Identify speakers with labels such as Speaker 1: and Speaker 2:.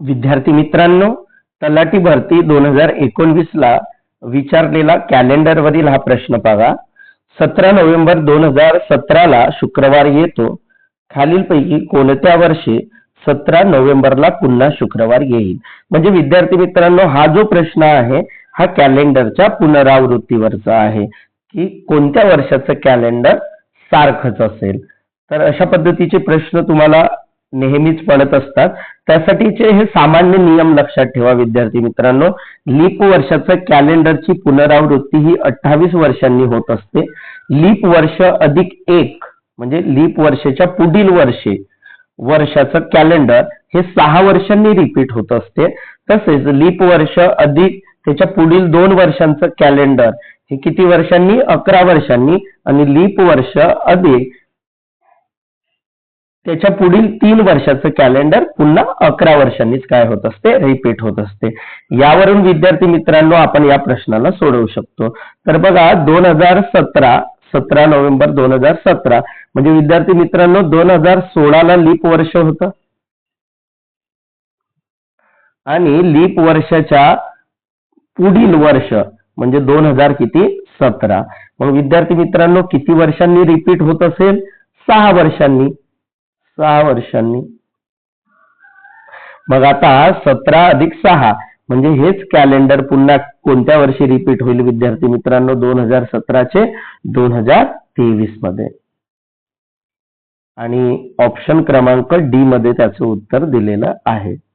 Speaker 1: विद्यार्थी मित्रांनो तलाठी भरती दोन हजार एकोणवीस ला विचारलेला कॅलेंडर वरील हा प्रश्न बघा सतरा नोव्हेंबर दोन हजार सतरा ला शुक्रवार येतो. खालीलपैकी कोणत्या वर्षी सतरा नोव्हेंबरला पुन्हा शुक्रवार येईल? म्हणजे विद्यार्थी मित्रांनो हा जो प्रश्न आहे हा कॅलेंडरच्या पुनरावृत्तीवरचा आहे. की कोणत्या वर्षाचं कॅलेंडर सारखंच असेल? तर अशा पद्धतीचे प्रश्न तुम्हाला नेहमीच पडत असतात. त्यासाठीचे हे सामान्य नियम लक्षात ठेवा विद्यार्थी मित्रांनो. लीप वर्षाचं कॅलेंडरची पुनरावृत्ती ही अठ्ठावीस वर्षांनी होत असते. लीप वर्ष अधिक एक म्हणजे लीप वर्षाच्या पुढील वर्षे वर्षाचं कॅलेंडर हे सहा वर्षांनी रिपीट होत असते. तसेच लीप वर्ष अधिक त्याच्या पुढील दोन वर्षांचं कॅलेंडर हे किती वर्षांनी? अकरा वर्षांनी. आणि लीप वर्ष अधिक त्याच्या पुढील तीन वर्षाचं कॅलेंडर पुन्हा अकरा वर्षांनीच काय होत असते? रिपीट होत असते. यावरून विद्यार्थी मित्रांनो आपण या प्रश्नाला सोडवू शकतो. तर बघा दोन हजार सतरा सतरा नोव्हेंबर दोन हजार सतरा म्हणजे विद्यार्थी मित्रांनो दोन हजार सोळाला लीप वर्ष होतं. आणि लीप वर्षाच्या पुढील वर्ष म्हणजे दोन हजार किती? सतरा. मग विद्यार्थी मित्रांनो किती वर्षांनी रिपीट होत असेल? सहा वर्षांनी. सहा वर्षांनी. मग आता सतरा अधिक सहा म्हणजे हेच कॅलेंडर पुन्हा कोणत्या वर्षी रिपीट होईल विद्यार्थी मित्रांनो? दोन हजार सतराचे दोन हजार तेवीसमध्ये. आणि ऑप्शन क्रमांक डी मध्ये त्याचं उत्तर दिलेलं आहे.